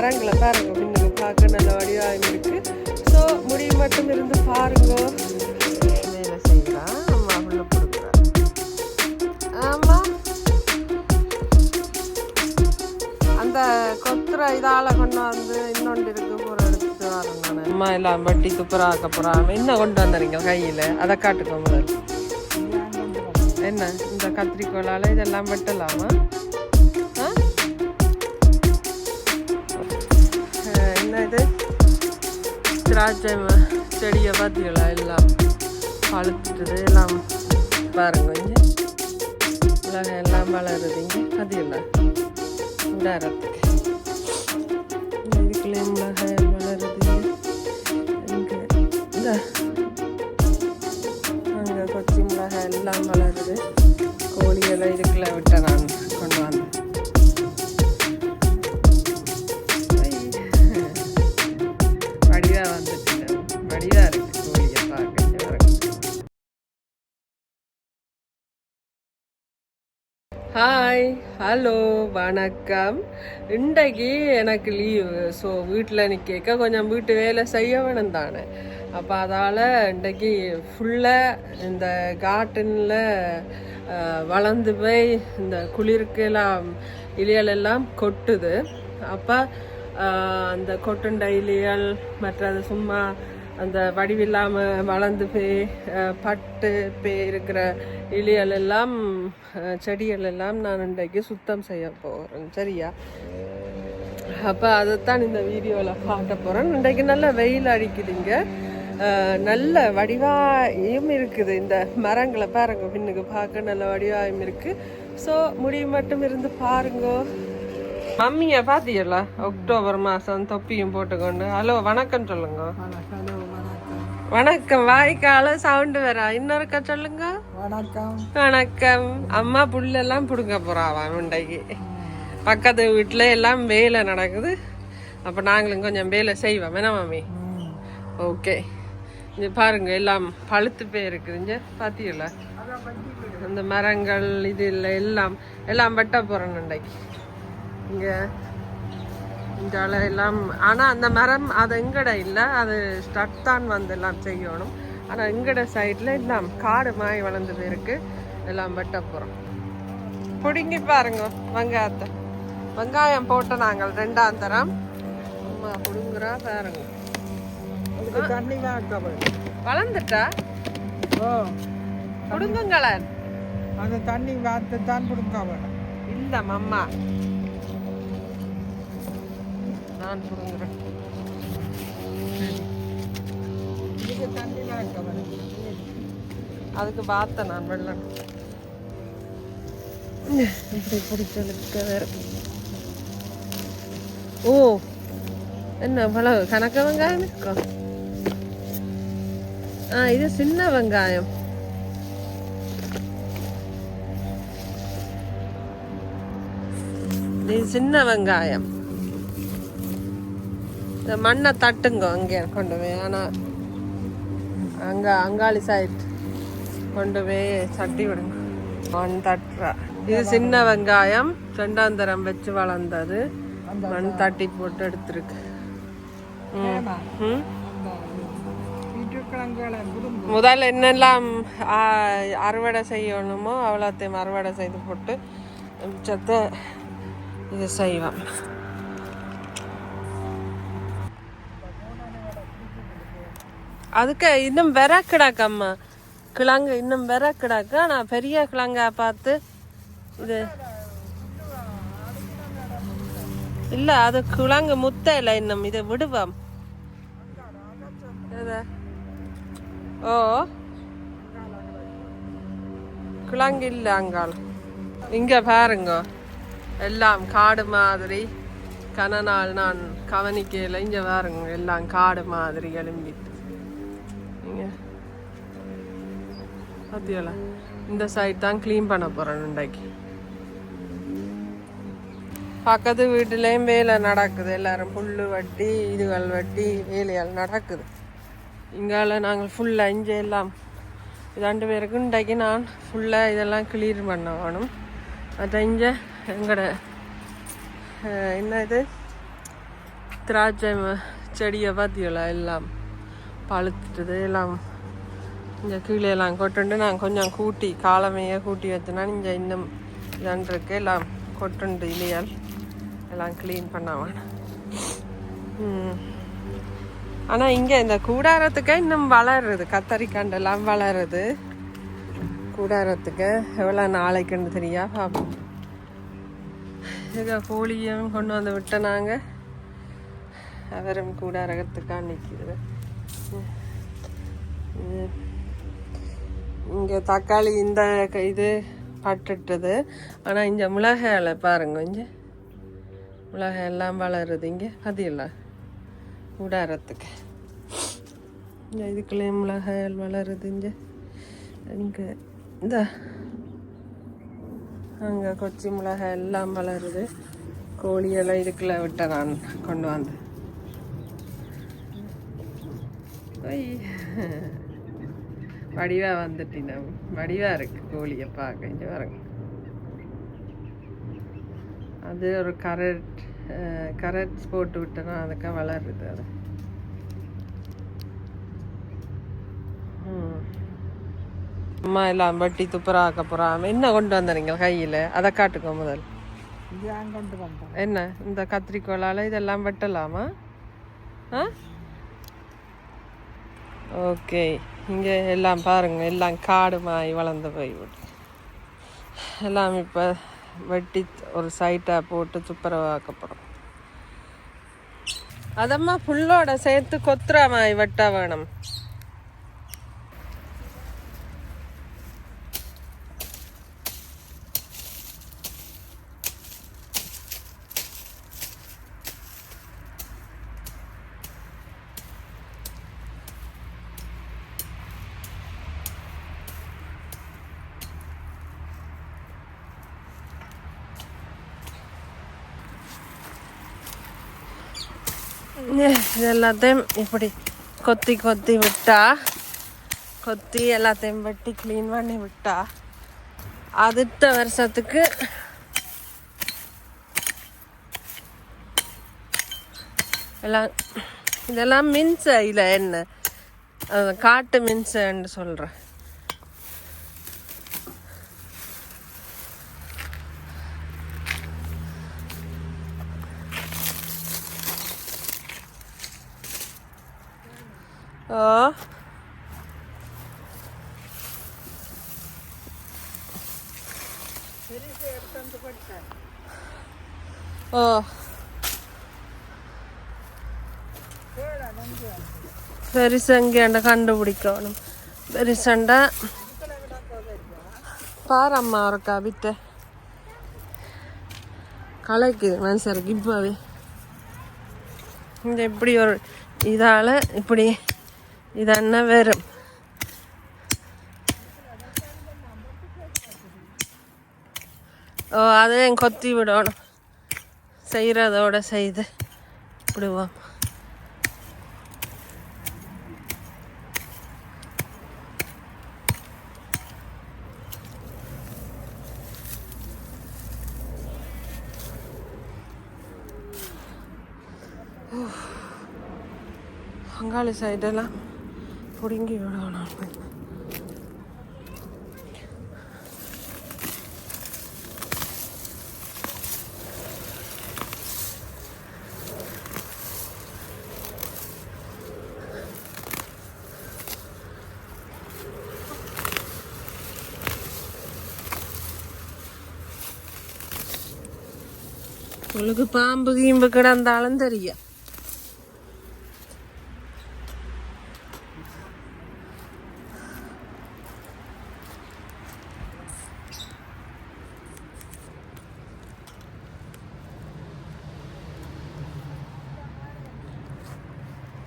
மரங்களை பாருங்க பின்னுக்கு பார்க்க நல்ல வடிவாக இருக்கு. ஸோ முடி மட்டும் இருந்து பாருங்க. வேலை செய்யலாம் அம்மா உள்ள கொடுக்குறா. ஆமா. அந்த கொத்துற இதால கொண்டு வந்து இன்னொன்று இருக்கு பூரா எடுத்துட்டு வரேன் நான். அம்மா எல்லாம் வட்டி துப்புறாக்க போறாம என்ன கொண்டு வந்துறீங்க கையில. அதை காட்டுக்கோ என்ன இந்த கத்திரிக்கோளால இதெல்லாம் வெட்டலாமா? திராட்சை ம- செடியை பார்த்தீங்களா எல்லாம் பழுத்துட்டு எல்லாம் பாருங்க இங்கே. உலகம் எல்லாம் வளருதுங்க பார்த்தீங்களா உண்டாரத்துக்கு இதுக்குள்ளே உலகம் வளருது இங்கே. இந்த. அங்கே கொச்சி மிளகாய் எல்லாம் வளருது. கோழியெல்லாம் இதுக்குள்ள விட்ட நான் கொண்டு வந்தேன் வடிவா இருக்கு ஹாய் ஹலோ வணக்கம். இன்றைக்கு எனக்கு லீவு ஸோ வீட்டில் நிற்க கொஞ்சம் வீட்டு வேலை செய்ய வேணும் தானே. அப்போ அதால் இன்றைக்கு ஃபுல்லாக இந்த கார்டனில் வளர்ந்து போய் இந்த குளிருக்கெல்லாம் இலையலெல்லாம் கொட்டுது. அப்போ அந்த கொட்டுண்ட இலைகள் மற்றது சும்மா அந்த வடிவில்லாமல் வளர்ந்து போய் பட்டு போய் இருக்கிற இலியல் எல்லாம் செடிகள் எல்லாம் நான் இன்றைக்கு சுத்தம் செய்ய போகிறேன் சரியா? அப்போ அதைத்தான் இந்த வீடியோவில் காட்ட போகிறேன் இன்றைக்கு நல்ல வெயில் அடிக்குதுங்க நல்ல வடிவாயும் இருக்குது. இந்த மரங்களை பாருங்க பின்னுக்கு பார்க்க நல்ல வடிவாயும் இருக்கு. ஸோ முடிவு மட்டும் இருந்து பாருங்க. மம்மியை பார்த்தீங்களா அக்டோபர் மாதம் தொப்பியும் போட்டுக்கொண்டு. ஹலோ வணக்கம் சொல்லுங்க. வணக்கம். வாய்க்கால சவுண்டு வரா இன்னொருக்கா சொல்லுங்க? வணக்கம். வணக்கம். அம்மா புல்லெல்லாம் பிடுங்க போறாவா முண்டைக்கு. பக்கத்து வீட்டுல எல்லாம் வேலை நடக்குது. அப்ப நாங்களும் கொஞ்சம் வேலை செய்வோம். என்ன மாமி? ஓகே. இங்க பாருங்க எல்லாம் பழுத்து போயிருக்குது இங்க பாத்தீங்களா? அந்த மரங்கள் இது இல்லை எல்லாம். எல்லாம் வெட்ட போறோம் இன்றைக்கு இங்க இந்த அள எல்லாம் ஆனா அந்த மரம் அது எங்கட இல்லை அது ஸ்டட் தான் வந்து எல்லாம் செய்யணும். ஆனா எங்கட சைட்ல எல்லாம் காடு மாய் வளர்ந்து போயிருக்கு எல்லாம் வெட்ட பிடுங்கி பாருங்க வெங்காயத்தை. வெங்காயம் போட்ட நாங்கள் ரெண்டாம் தரம். அம்மா பிடுங்குறா பாருங்க. தண்ணி வாக்க வளர்ந்துட்டா? ஓ. பிடுங்குங்களேன் அந்த தண்ணி வாத்து தான் வேணும் இல்ல மம்மா நான் வேணும் அதுக்கு பார்த்தேன் நான் வெள்ளம் இப்படி பிடிச்சலுக்க வேற. ஓ என்ன இவ்வளவு கணக்க வெங்காயம் இருக்கும் ஆ இது சின்ன வெங்காயம். இது சின்ன வெங்காயம். இந்த மண்ணை தட்டுங்க அங்கே கொண்டு போய். ஆனால் அங்கே அங்காளி சைட் கொண்டு போய் சட்டி விடுங்க. மண் தட்டுறா. இது சின்ன வெங்காயம் ரெண்டாந்தரம் வச்சு வளர்ந்தது. மண் தட்டி போட்டு எடுத்துருக்கு. முதல்ல என்னெல்லாம் அறுவடை செய்யணுமோ அவ்வளோத்தையும் அறுவடை செய்து போட்டு மிச்சத்தை இது செய்வோம். அதுக்கு இன்னும் விர கிடாக்கம்மா கிழங்கு இன்னும் விர கிடாக்க. நான் பெரிய கிழங்கா பார்த்து இது இல்லை அது கிழங்கு முத்த இல்லை இன்னும். இதை விடுவோம். ஓ. கிழங்கு இல்லை அங்காள். இங்கே பாருங்க. எல்லாம் காடு மாதிரி. கன நாள் நான் கவனிக்கல. இங்கே பாருங்க எல்லாம் காடு மாதிரி எழும்பிட்டு. பாத்தியல இந்த சைட் தான் க்ளீன் பண்ண போகிறேன் இன்றைக்கு. பக்கத்து வீட்டுலேயும் வேலை நடக்குது. எல்லாரும் புல் வட்டி இதுகள் வட்டி வேலையால் நடக்குது. இங்கால நாங்கள் ஃபுல்லாக இங்கே எல்லாம். ரெண்டு பேருக்கு இன்றைக்கு நான் ஃபுல்லாக இதெல்லாம் கிளீர் பண்ண வேணும் மற்ற இங்கே எங்களோட என்ன இது திராட்சை செடியை பார்த்தீங்களா எல்லாம் பழுத்துட்டுது எல்லாம் இந்த கீழே எல்லாம் கொட்டுண்டு நான் கொஞ்சம் கூட்டி காலமையே கூட்டி வச்சுனா இங்கே இன்னும் இருக்கு. எல்லாம் கொட்டுண்டு இல்லையால் எல்லாம் க்ளீன் பண்ணவான் ஆனால் இங்கே இந்த கூடாரத்துக்கு இன்னும் வளருது. கத்தரிக்காண்டெல்லாம் வளருது. கூடாரத்துக்கு எவ்வளோ நாளைக்குன்னு தெரியா? பார்ப்போம் இங்கே கோழியும் கொண்டு வந்து விட்ட நாங்கள் அவரும் கூடாரகத்துக்கா நிற்கிறது. இங்கே தக்காளி இந்த க- இது பட்டுட்டது. ஆனால் இங்கே மிளகாயில் பாருங்க இங்கே. மிளகாய் எல்லாம் வளருது. இங்கே பதியல விடாரத்துக்கு இங்கே இதுக்குள்ளே மிளகாய் வளருது இங்கே. இங்கே. இந்த. அங்கே கொச்சி மிளகாய் எல்லாம் வளருது. கோழியெல்லாம் இதுக்குள்ளே விட்ட நான் கொண்டு வந்து. ஒய். வடிவா வந்துட்டினா வடிவா இருக்கு கோழியை பார்க்க. இங்கே பாருங்க. அது ஒரு கரட் கரட்ஸ் போட்டு விட்டனா அதுக்காக வளருது அது. அம்மா எல்லாம் வட்டி துப்புராக்க போகிறாம என்ன கொண்டு வந்துறீங்க கையில்? அதை காட்டுங்க முதல். என்ன? இந்த கத்திரிக்கோளால் இதெல்லாம் வெட்டலாமா? ஆ? ஓகே இங்கே எல்லாம் பாருங்கள் எல்லாம் காடு மாய் வளர்ந்து போய்விடும். எல்லாம் இப்போ வெட்டி ஒரு சைட்டாக போட்டு துப்புரவாக்கப்படும். அதம்மா புல்லோட சேர்த்து கொத்துரா மாய் வெட்ட வேணும். இது எல்லாத்தையும் இப்படி கொத்தி கொத்தி விட்டா கொத்தி எல்லாத்தையும் வெட்டி க்ளீன் பண்ணி விட்டா அடுத்த வருஷத்துக்கு எல்லாம் இதெல்லாம் மின்ச இல்லை என்ன காட்டு மின்சன்னு சொல்கிறேன் ஓ ஓ பெருசங்கேண்ட கண்டுபிடிக்கணும். பெருசண்டா பாரம்மா இருக்கா விட்ட. கலைக்குது மனுஷருக்கு இப்போவே. இந்த இப்படி ஒரு இதால் இப்படி இதென்ன வரும் ஓ அதையும் கொத்தி விடணும் செய்கிறதோட செய்து விடுவோம் அங்காளி சைடெல்லாம் பிடுங்கி விடணும் உங்களுக்கு பாம்பு கீம்பு கிடந்தாலும் தெரியும்.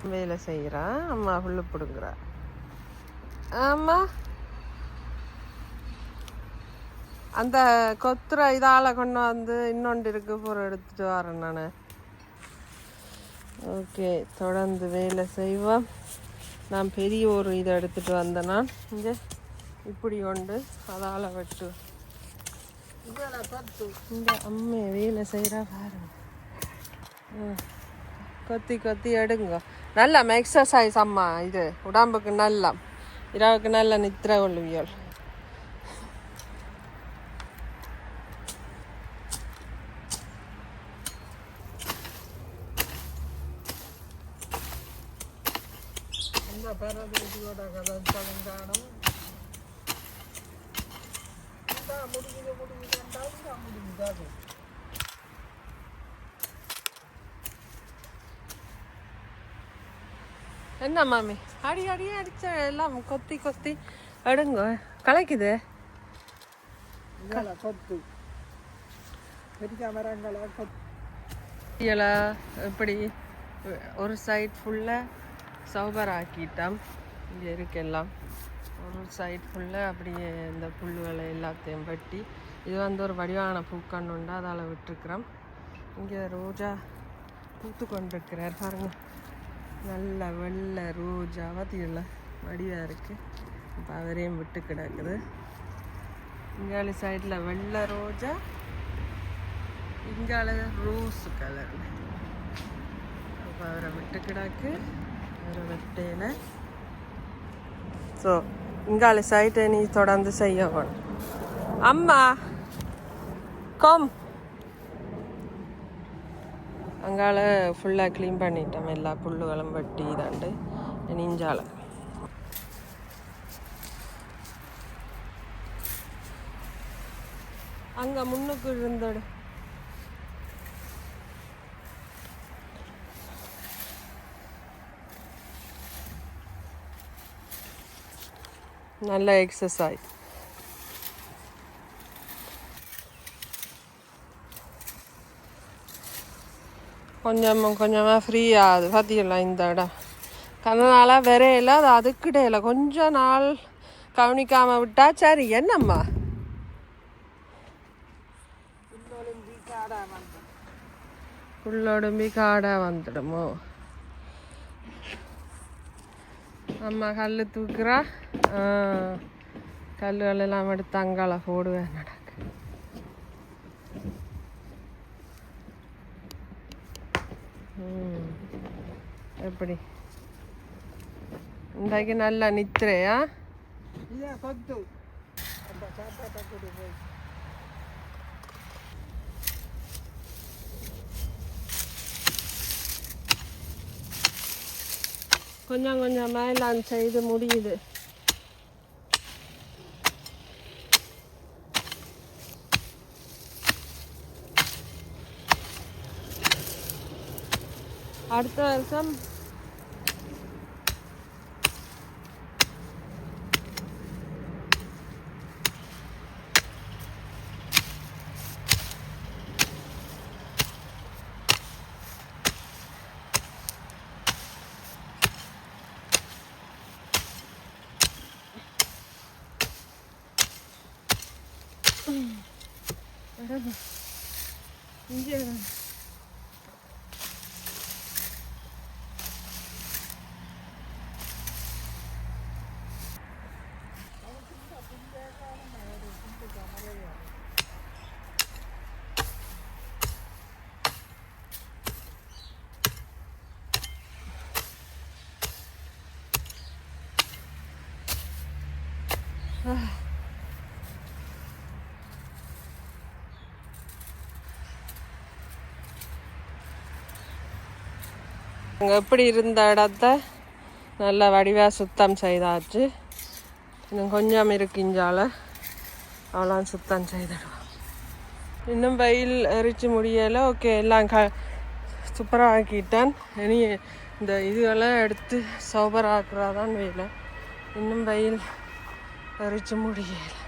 வேலை செய்கிறா அம்மா புல்லு பிடுங்குறா. ஆமா. அந்த கொத்துற இதால கொண்டு வந்து இன்னொன்று இருக்கு பூரா எடுத்துட்டு வரேன் நான். ஓகே தொடர்ந்து வேலை செய்வோம். நான் பெரிய ஒரு இதை எடுத்துட்டு வந்தேன் நான் இங்கே இப்படி உண்டு அதால் வெட்டு. இதெல்லாம் இந்த அம்மையை வேலை செய்கிறா பாருங்க. ஆ. கொத்தி கொத்தி எடுங்க. நல்லா எக்ஸசைஸ் அம்மா இது. உடம்புக்கு நல்லா. இரவுக்கு நல்ல நித்திர கொள்ளுவியல் இந்த பரதேசியோட கதை என்ன மாமி? அடி அடி அடிச்ச எல்லாம் கொத்தி கொத்தி. எடுங்க. கலைக்குது. கொத்து. பெரிய மரங்களை கொத்து இலை இப்படி ஒரு சைட் ஃபுல்லாக சவுபர் ஆக்கிட்டோம் இங்கே இருக்கெல்லாம். ஒரு சைட் ஃபுல்லாக அப்படியே இந்த புல்லுகளை எல்லாத்தையும் வெட்டி இது வந்து ஒரு வடிவான பூக்கன்று உண்டு அதால் விட்டுருக்குறோம் இங்கே ரோஜா பூத்து கொண்டிருக்கிறார் பாருங்க. நல்ல வெள்ளை ரோஜா பார்த்தீங்களா வடிவாக இருக்குது இப்போ அவரையும் விட்டு கிடக்குது. இங்காலி சைடில் வெள்ளை ரோஜா. இங்கால ரோஸ் கலர் அப்போ அவரை விட்டு கிடக்கு. அவரை வெட்டேன ஸோ இங்கால சைட்டை நீ தொடர்ந்து செய்யணும் அம்மா கம் அங்கால ஃபுல்லாக க்ளீன் பண்ணிட்டோம். எல்லா புல்லுகளும் வெட்டி இதாண்டு நெஞ்சால. அங்கே முன்னுக்கு இருந்தோடு நல்ல எக்ஸசைஸ் கொஞ்சம் கொஞ்சமாக ஃப்ரீ ஆகுது பார்த்தீங்களா இந்த இடம். கன நாளாக விரையில அது அதுக்கிடையில கொஞ்ச நாள் கவனிக்காமல் விட்டா சரி என்னம்மா? வந்து உள்ளொடும்பி காடாக வந்துடுமோ? அம்மா கல் தூக்குறா. கல்லுகளெல்லாம் கல்லுகள் எல்லாம் எடுத்து அங்கால போடுவேன் நட. எப்படி? சாப்பாட்டை கொடு போய். கொஞ்சம் கொஞ்சமாக எல்லாம் செய்து முடியுது. அடுத்த வருஷம் இங்கே அங்கே எப்படி இருந்த இடத்த நல்லா வடிவாக சுத்தம் செய்தாச்சு. இன்னும் கொஞ்சம் இருக்கிஞ்சால அவ்வளோ சுத்தம் செய்திடுவோம் இன்னும் வெயில் எரிச்சு முடியலை ஓகே எல்லாம் க சூப்பராக ஆக்கிட்டேன். இனி இந்த இதுவெல்லாம் எடுத்து சூப்பராக வெயில் வேலை. இன்னும் வெயில் எரிச்சு முடியலை.